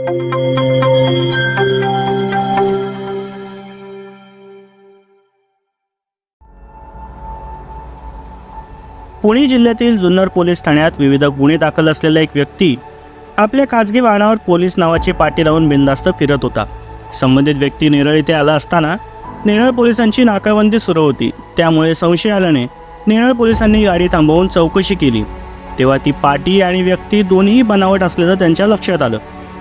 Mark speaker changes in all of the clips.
Speaker 1: पुणे जिल्ह्यातील जुन्नर पोलीस ठाण्यात विविध गुन्हे दाखल असलेला एक व्यक्ती आपल्या खाजगी वाहनावर पोलीस नावाची पाटी लावून बिनधास्त फिरत होता. संबंधित व्यक्ती नेरळ येथे आला असताना नेरळ पोलिसांची नाकाबंदी सुरू होती. त्यामुळे संशय आल्याने नेरळ पोलिसांनी गाडी थांबवून चौकशी केली. तेव्हा ती पाटी आणि व्यक्ती दोन्ही बनावट असल्याचं त्यांच्या लक्षात आलं.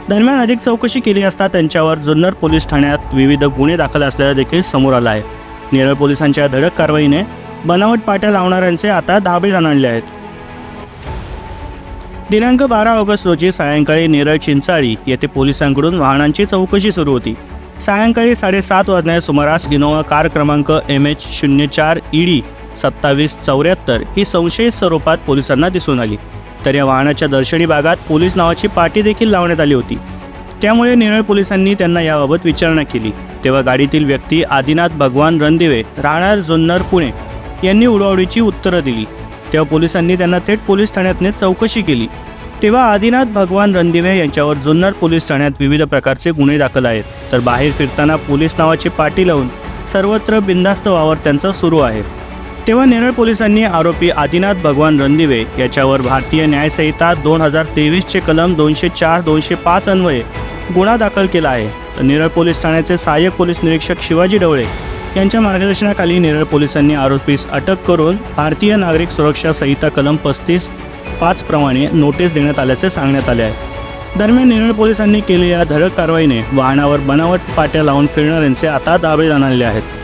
Speaker 1: दरम्यान अधिक चौकशी केली असता त्यांच्यावर जुन्नर पोलीस ठाण्यात विविध गुन्हे दाखल असल्याचं देखील समोर आलं आहे. नेरळ पोलिसांच्या धडक कारवाईने बनावट पाट्या लावणाऱ्यांचे आता धाबे जाणले आहेत. दिनांक बारा ऑगस्ट रोजी सायंकाळी नेरळ चिंचाळी येथे पोलिसांकडून वाहनांची चौकशी सुरू होती. सायंकाळी साडेसात वाजण्याच्या सुमारास इनोवा कार क्रमांक एम एच शून्य चार ईडी सत्तावीस चौऱ्याहत्तर ही संशयित स्वरूपात पोलिसांना दिसून आली. तर या वाहनाच्या दर्शनी भागात पोलीस नावाची पाटी देखील लावण्यात आली होती. त्यामुळे नेरळ पोलिसांनी त्यांना याबाबत विचारणा केली. तेव्हा गाडीतील व्यक्ती आदिनाथ भगवान रणदिवे राहणार जुन्नर पुणे यांनी उडवाउडीची उत्तरं दिली. तेव्हा पोलिसांनी त्यांना थेट पोलीस ठाण्यात नेत चौकशी केली. तेव्हा आदिनाथ भगवान रणदिवे यांच्यावर जुन्नर पोलीस ठाण्यात विविध प्रकारचे गुन्हे दाखल आहेत. तर बाहेर फिरताना पोलीस नावाची पाटी लावून सर्वत्र बिनधास्त वावर त्यांचा सुरू आहे. तेव्हा नेरळ पोलिसांनी आरोपी आदिनाथ भगवान रणदिवे याच्यावर भारतीय न्यायसंहिता दोन हजार तेवीसचे कलम दोनशे चार दोनशे पाच अन्वये गुन्हा दाखल केला आहे. तर नेरळ पोलीस ठाण्याचे सहाय्यक पोलीस निरीक्षक शिवाजी ढवळे यांच्या मार्गदर्शनाखाली नेरळ पोलिसांनी आरोपीस अटक करून भारतीय नागरिक सुरक्षा संहिता कलम पस्तीस पाच प्रमाणे नोटीस देण्यात आल्याचे सांगण्यात आले आहे. दरम्यान नेरळ पोलिसांनी केलेल्या धडक कारवाईने वाहनावर बनावट पाट्या लावून फिरणाऱ्यांचे आता दावे जाणले आहेत.